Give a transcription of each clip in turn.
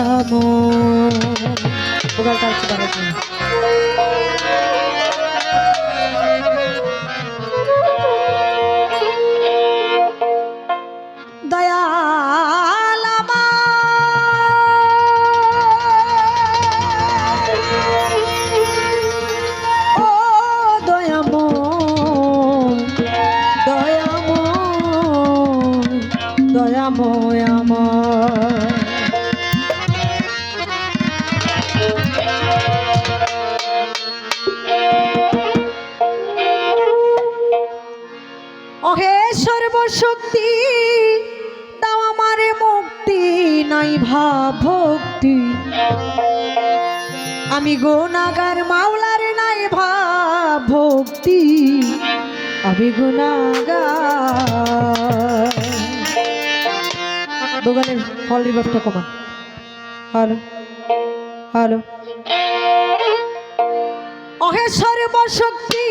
দয়াম ভোগালটা দয়াম দয়াময় আমার। অহে সর্বশক্তি দাও আমারে মুক্তি নাই ভক্তি। আমি গুণাগার, মাওলার নাই ভক্তি। আমি গুণাগার। দোকানের হল রিভার্সটা কমান। Hello hello. অহে সর্বশক্তি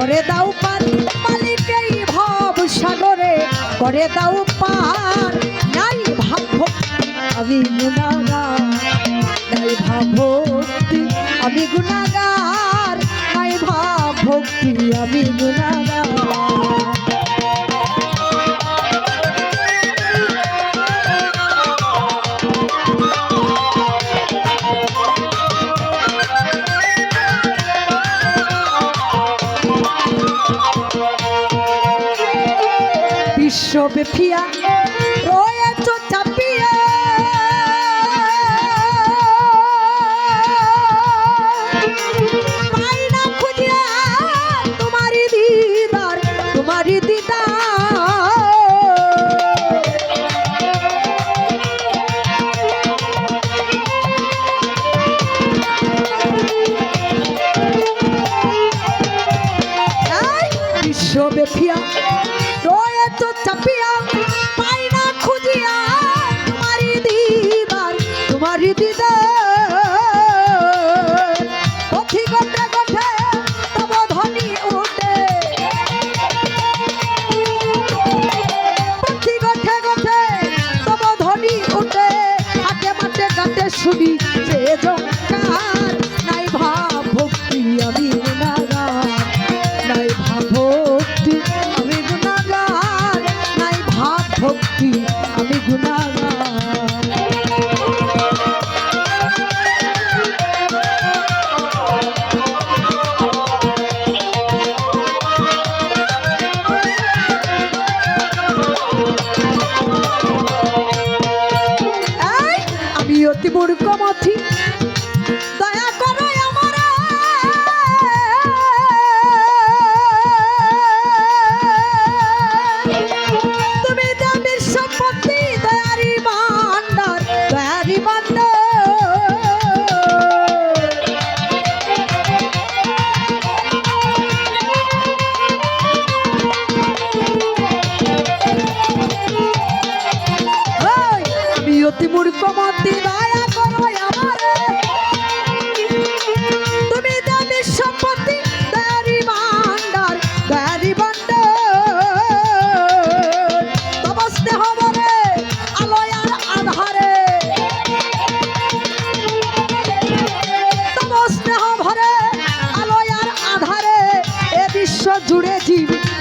করে দাও পার মালিক এই ভব সাগরে। করে দাও পার নাই ভাব, আমি গুণাগার। নাই ভাব ভক্তি, আমি গুণাগার। নাই ভাব ভক্তি, আমি গুণাগার। বিশ্বব্যাপিয়া রয়েছ চাপিয়া। পাই না খুঁজিয়া তোমারি দিদার তোমারি দিদার। এই বিশ্বব্যাপিয়া রয়েছ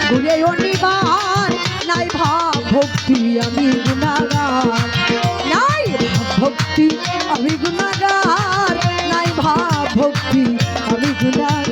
ঘুরে অনিবার, নাই ভাব ভক্তি আমি গুণাগার। নাই ভক্তি আমি গুণাগার, নাই ভাব ভক্তি আমি গুণাগার।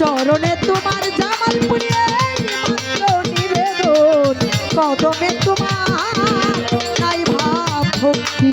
চরণে তোমার জামাল পুড়িয়ে নিবেদন কদমে তোমার তাই ভাব ভক্তি।